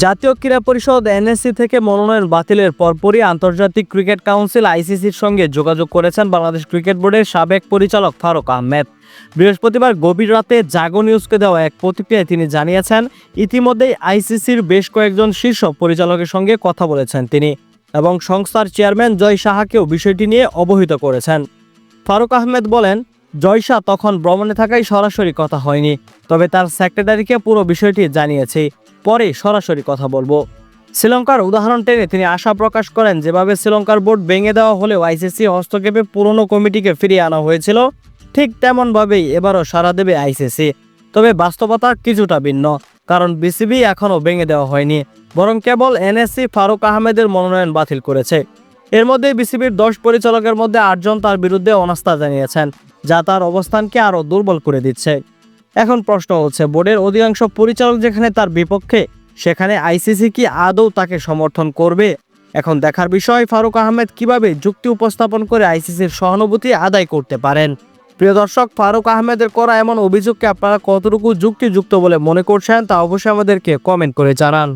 জাতীয় ক্রীড়া পরিষদ এনএসসি থেকে মনোনয়ন বাতিলের পরপরই আন্তর্জাতিক ক্রিকেট কাউন্সিল আইসিসির সঙ্গে যোগাযোগ করেছেন বাংলাদেশ ক্রিকেট বোর্ডের সাবেক পরিচালক ফারুক আহমেদ। বৃহস্পতিবার গভীর রাতে জাগো নিউজকে দেওয়া এক প্রতিক্রিয়ায় তিনি জানিয়েছেন, ইতিমধ্যেই আইসিসির বেশ কয়েকজন শীর্ষ পরিচালকের সঙ্গে কথা বলেছেন তিনি এবং সংস্থার চেয়ারম্যান জয় সাহাকেও বিষয়টি নিয়ে অবহিত করেছেন। ফারুক আহমেদ বলেন জয়শা তখন ভ্রমণে থাকায় সরাসরি কথা হয়নি, তবে তার সেক্রেটারিকে পুরো বিষয়টি জানিয়েছে। পরে সরাসরি কথা বলব। শ্রীলঙ্কার উদাহরণ টেনে তিনি আশা প্রকাশ করেন, যেভাবে শ্রীলঙ্কার বোর্ড ভেঙে দেওয়া হলেও আইসিসি হস্তক্ষেপে পুরনো কমিটিকে ফিরিয়ে আনা হয়েছিল, ঠিক তেমনভাবেই এবারও সাড়া দেবে আইসিসি তবে বাস্তবতা কিছুটা ভিন্ন, কারণ বিসিবি এখনও ভেঙে দেওয়া হয়নি, বরং কেবল এনএসসি ফারুক আহমেদের মনোনয়ন বাতিল করেছে। এর মধ্যে বিসিবির দশ পরিচালকের মধ্যে আটজন তার বিরুদ্ধে অনাস্থা জানিয়েছেন, যা তার অবস্থানকে আরও দুর্বল করে দিচ্ছে। এখন প্রশ্ন হচ্ছে বোর্ডের অধিকাংশ পরিচালক যেখানে তার বিপক্ষে, সেখানে আইসিসি কি আদৌ তাকে সমর্থন করবে? এখন দেখার বিষয়, ফারুক আহমেদ কীভাবে যুক্তি উপস্থাপন করে আইসিসির সহানুভূতি আদায় করতে পারেন? প্রিয় দর্শক, ফারুক আহমেদের করা এমন অভিযোগকে আপনারা কতটুকু যুক্তিযুক্ত বলে মনে করছেন, তা অবশ্যই আমাদেরকে কমেন্ট করে জানান।